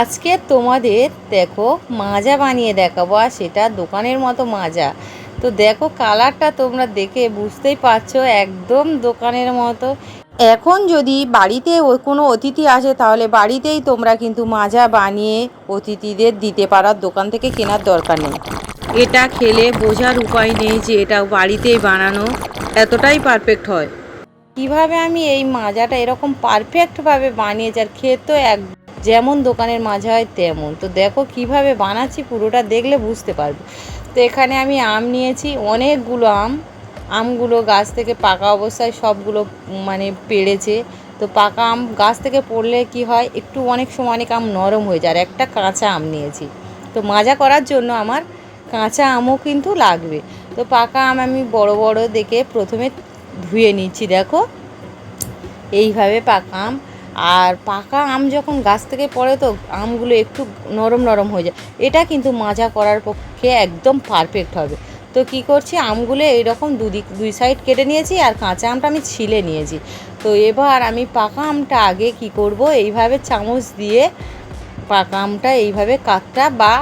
আজকে তোমাদের দেখো মাজা বানিয়ে দেখাবো, আর সেটা দোকানের মতো মাজা। তো দেখো কালারটা তোমরা দেখে বুঝতেই পারছ, একদম দোকানের মতো। এখন যদি বাড়িতে কোনো অতিথি আসে, তাহলে বাড়িতেই তোমরা কিন্তু মাজা বানিয়ে অতিথিদের দিতে পারার দোকান থেকে কেনার দরকার নেই। এটা খেলে বোঝার উপায় নেই যে এটা বাড়িতেই বানানো এতটাই পারফেক্ট হয়। কীভাবে আমি এই মাজাটা এরকম পারফেক্টভাবে বানিয়েছি, আর খেতেও এক যেমন দোকানের মাঝে হয় তেমন। তো দেখো কীভাবে বানাচ্ছি, পুরোটা দেখলে বুঝতে পারবে। তো এখানে আমি আম নিয়েছি, অনেকগুলো আম। আমগুলো গাছ থেকে পাকা অবস্থায় সবগুলো মানে পেড়েছে। তো পাকা আম গাছ থেকে পড়লে কি হয়, একটু অনেক সময় অনেক আম নরম হয়ে যায়। আর একটা কাঁচা আম নিয়েছি। তো মাজা করার জন্য আমার কাঁচা আমও কিন্তু লাগবে। তো পাকা আম আমি বড় বড় দেখে প্রথমে ধুয়ে নিচ্ছি, দেখো। এইভাবে পাকা আম আর পাকা আম যখন গাছ থেকে পড়ে তো আমগুলো একটু নরম নরম হয়ে যায়। এটা কিন্তু মাজা করার পক্ষে একদম পারফেক্ট হবে। তো কি করছি? আমগুলো এইরকম দুদিক, দুই সাইড কেটে নিয়েছি আর কাঁচা আমটা আমি ছিলে নিয়েছি। তো এবার আমি পাকা আমটা আগে কি করব? এইভাবে চামচ দিয়ে পাকা আমটা এইভাবে কাতটা বা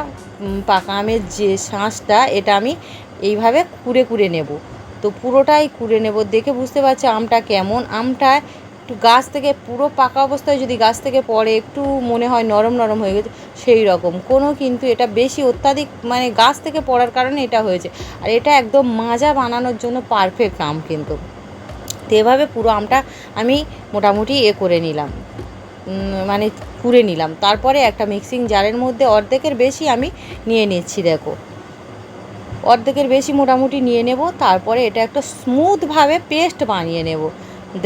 পাকা আমের যে শাঁসটা, এটা আমি এইভাবে কুড়ে কুড়ে নেব। তো পুরোটাই কুড়ে নেব দেখে বুঝতে পারছি আমটা কেমন? আমটা একটু গাছ থেকে পুরো পাকা অবস্থায় যদি গাছ থেকে পড়ে, একটু মনে হয় নরম নরম হয়ে গেছে, সেই রকম। কোনো কিন্তু এটা বেশি অত্যাধিক মানে গাছ থেকে পড়ার কারণে এটা হয়েছে। আর এটা একদম মাজা বানানোর জন্য পারফেক্ট আম কিন্তু। তো এভাবে পুরো আমটা আমি মোটামুটি এ করে নিলাম। মানে কুড়ে নিলাম। তারপরে একটা মিক্সিং জারের মধ্যে অর্ধেকের বেশি আমি নিয়ে নিচ্ছি, দেখো। অর্ধেকের বেশি মোটামুটি নিয়ে নেব, তারপরে এটা একটা স্মুথভাবে পেস্ট বানিয়ে নেব।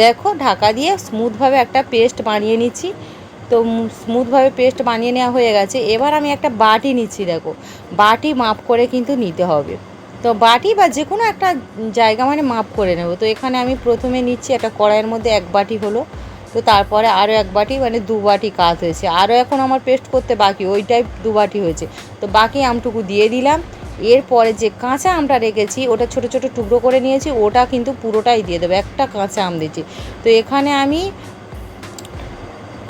দেখো, ঢাকা দিয়ে স্মুথভাবে একটা পেস্ট বানিয়ে নিচ্ছি। তো স্মুথভাবে পেস্ট বানিয়ে নেওয়া হয়ে গেছে। এবার আমি একটা বাটি নিচ্ছি, দেখো। বাটি মাপ করে কিন্তু নিতে হবে। তো বাটি বা যে কোনো একটা জায়গা মানে মাপ করে নেব। তো এখানে আমি প্রথমে নিচ্ছি একটা কড়াইয়ের মধ্যে এক বাটি হলো। তো তারপরে আরও এক বাটি মানে দু বাটি কাজ হয়েছে। আরও এখন আমার পেস্ট করতে বাকি, ওইটাই দু বাটি হয়েছে। তো বাকি আমটুকু দিয়ে দিলাম। এরপরে যে কাঁচা আমটা রেখেছি, ওটা ছোট ছোট টুকরো করে নিয়েছি, ওটা কিন্তু পুরোটাই দিয়ে দেবো, একটা কাঁচা আম দিয়েছি। তো এখানে আমি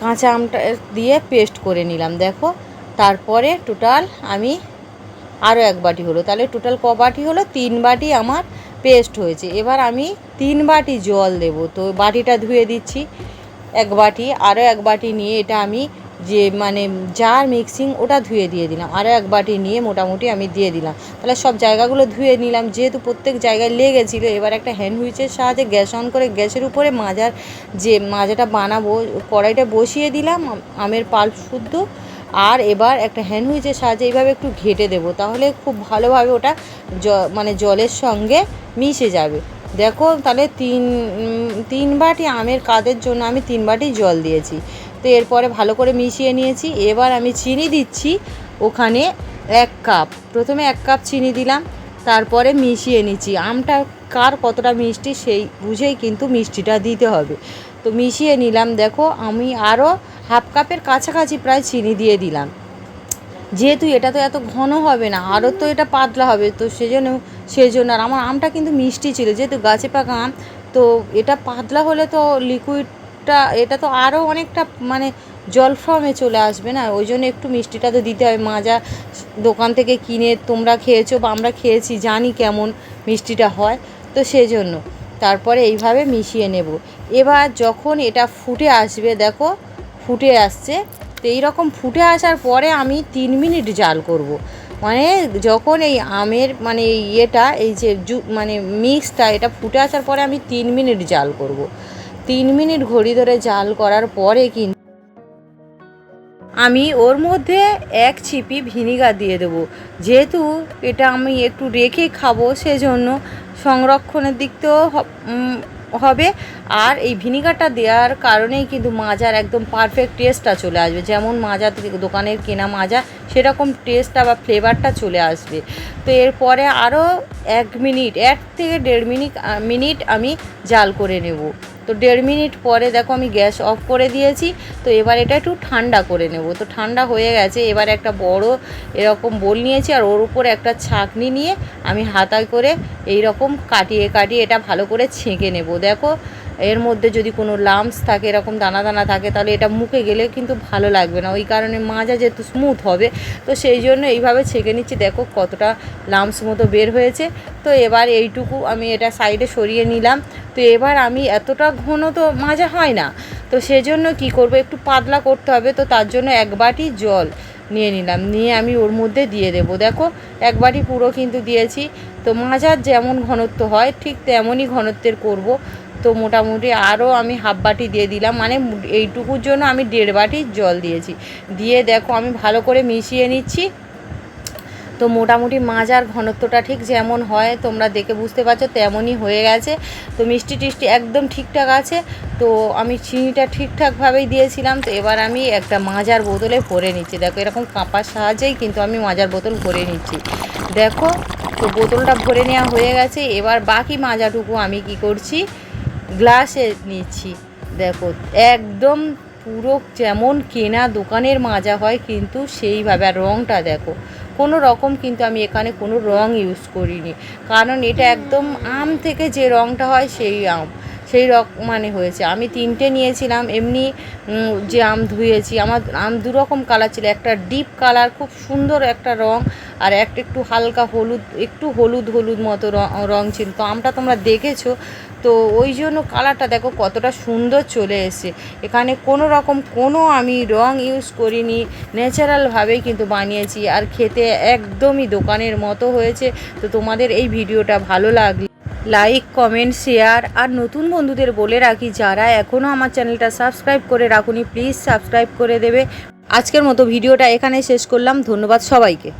কাঁচা আমটা দিয়ে পেস্ট করে নিলাম, দেখো। তারপরে টোটাল আমি আরও এক বাটি হলো, তাহলে টোটাল ক বাটি হলো? তিন বাটি আমার পেস্ট হয়েছে। এবার আমি তিন বাটি জল দেব, তো বাটিটা ধুয়ে দিচ্ছি, এক বাটি আরও এক বাটি নিয়ে এটা আমি যে মানে জার মিক্সিং ওটা ধুয়ে দিয়ে দিলাম। আরও এক বাটি নিয়ে মোটামুটি আমি দিয়ে দিলাম। তাহলে সব জায়গাগুলো ধুয়ে নিলাম। যেহেতু প্রত্যেক জায়গায় লেগেছিলো, এবার একটা হ্যান্ড হুইচের সাহায্যে গ্যাস অন করে গ্যাসের উপরে মাজার যে মাজাটা বানাবো, কড়াইটা বসিয়ে দিলাম, আমের পাল্প শুদ্ধ। আর এবার একটা হ্যান্ড হুইচের সাহায্যে এইভাবে একটু ঘেটে দেবো। তাহলে খুব ভালোভাবে ওটা জ মানে জলের সঙ্গে মিশে যাবে। দেখো তাহলে তিন তিন বাটি আমের কাদের জন্য আমি তিন বাটি জল দিয়েছি। তো এরপরে ভালো করে মিশিয়ে নিয়েছি। এবার আমি চিনি দিচ্ছি ওখানে এক কাপ। প্রথমে এক কাপ চিনি দিলাম, তারপরে মিশিয়ে নিচ্ছি। আমটা কার কতটা মিষ্টি সেই বুঝেই কিন্তু মিষ্টিটা দিতে হবে। তো মিশিয়ে নিলাম, দেখো আমি আরও হাফ কাপের কাছাকাছি প্রায় চিনি দিয়ে দিলাম। যেহেতু এটা তো এত ঘন হবে না আরও তো এটা পাতলা হবে, তো সেজন্য সেজন্য আর আমার আমটা কিন্তু মিষ্টি ছিল। যেহেতু গাছে পাকা আম, তো এটা পাতলা হলে তো লিকুইডটা এটা তো আরও অনেকটা মানে জল ফর্মে চলে আসবে না? ওই জন্য একটু মিষ্টিটা তো দিতে হয় মাজা দোকান থেকে কিনে তোমরা খেয়েছো বা আমরা খেয়েছি, জানি কেমন মিষ্টিটা হয়। তো সেজন্য তারপরে এইভাবে মিশিয়ে নেব। এবার যখন এটা ফুটে আসবে, দেখো ফুটে আসছে। তো এইরকম ফুটে আসার পরে আমি তিন মিনিট জাল করব। মানে যখন এই আমের মানে ইয়েটা, এই যে জু মানে মিক্সটা এটা ফুটে আসার পরে আমি তিন মিনিট জাল করব। তিন মিনিট ঘড়ি ধরে জাল করার পরে কিন্তু আমি ওর মধ্যে এক ছিপি ভিনিগার দিয়ে দেবো। যেহেতু এটা আমি একটু রেখে খাব সেজন্য সংরক্ষণের দিক উম, হবে। আর এই ভিনিগারটা দেওয়ার কারণেই কিন্তু মাজার একদম পারফেক্ট টেস্টটা চলে আসবে। যেমন মাজা দোকানের কেনা মাজা সেরকম টেস্টটা বা ফ্লেভারটা চলে আসবে। তো এরপরে আরও এক মিনিট এক থেকে দেড় মিনিট মিনিট আমি জাল করে নেব। তো দেড় মিনিট পরে দেখো আমি গ্যাস অফ করে দিয়েছি, তো এবার এটা একটু ঠান্ডা করে নেব। তো ঠান্ডা হয়ে গেছে, এবার একটা বড় এরকম বোল নিয়েছি আর ওর উপরে একটা ছাঁকনি নিয়ে আমি হাতায় করে এই রকম কাটিয়ে কাটিয়ে এটা ভালো করে ছেঁকে নেব। দেখো, এর মধ্যে যদি কোনো লাম্পস থাকে, এরকম দানা দানা থাকে, তাহলে এটা মুখে গেলে কিন্তু ভালো লাগবে না। ওই কারণে মাজা যেহেতু স্মুথ হবে, তো সেই জন্য এইভাবে ছেঁকে নিচ্ছি। দেখো কতটা লাম্পস মতো বের হয়েছে। তো এবার এইটুকু আমি এটা সাইডে সরিয়ে নিলাম। তো এবার আমি এতটা ঘন তো মাজা হয় না। তো সেজন্য কি করব, একটু পাতলা করতে হবে, তো তার জন্য এক বাটি জল নিয়ে নিলাম, নিয়ে আমি ওর মধ্যে দিয়ে দেব। দেখো, এক বাটি পুরো কিন্তু দিয়েছি। তো মাজার যেমন ঘনত্ব হয়, ঠিক তেমনই ঘনত্বের করব। তো মোটামুটি আরও আমি হাফ বাটি দিয়ে দিলাম মানে এইটুকুর জন্য আমি দেড় বাটি জল দিয়েছি। দিয়ে দেখো, আমি ভালো করে মিশিয়ে নিচ্ছি। তো মোটামুটি মাজার ঘনত্বটা ঠিক যেমন হয়, তোমরা দেখে বুঝতে পারছ, তেমনই হয়ে গেছে। তো মিষ্টি টিষ্টি একদম ঠিকঠাক আছে। তো আমি চিনিটা ঠিকঠাকভাবেই দিয়েছিলাম। তো এবার আমি একটা মাজার বোতলে ভরে নিচ্ছি। দেখো, এরকম কাঁপার সাহায্যেই কিন্তু আমি মাজার বোতল ভরে নিচ্ছি। দেখো, তো বোতলটা ভরে নেওয়া হয়ে গেছে। এবার বাকি মাজাটুকু আমি কি করছি? গ্লাসে নিচ্ছি। দেখো, একদম পুরো যেমন কেনা দোকানের মাজা হয়, কিন্তু সেইভাবে আর রঙটা দেখো। কোনো রকম কিন্তু আমি এখানে কোনো রং ইউজ করিনি। কারণ এটা একদম আম থেকে যে রঙটা হয় সেই আম সেই রক মানে হয়েছে। আমি তিনটে নিয়েছিলাম এমনি যে আম ধুয়েছি আমার আম দু রকম কালার ছিল একটা ডিপ কালার খুব সুন্দর একটা রং আর একটা একটু হালকা হলুদ একটু হলুদ হলুদ মতো রং ছিল। তো আমটা তোমরা দেখেছ তো ওই জন্য কালারটা দেখো কতটা সুন্দর চলে এসেছে। এখানে কোনো রকম কোনো আমি রং ইউজ করিনি ন্যাচারালভাবেই কিন্তু বানিয়েছি আর খেতে একদমই দোকানের মতো হয়েছে। তো তোমাদের এই ভিডিওটা ভালো লাগলে লাইক কমেন্ট শেয়ার আর নতুন বন্ধুদের বলে রাখি, যারা এখনও আমার চ্যানেলটা সাবস্ক্রাইব করে রাখুনি প্লিজ সাবস্ক্রাইব করে দেবে। আজকের মতো ভিডিওটা এখানে শেষ করলাম, ধন্যবাদ সবাইকে।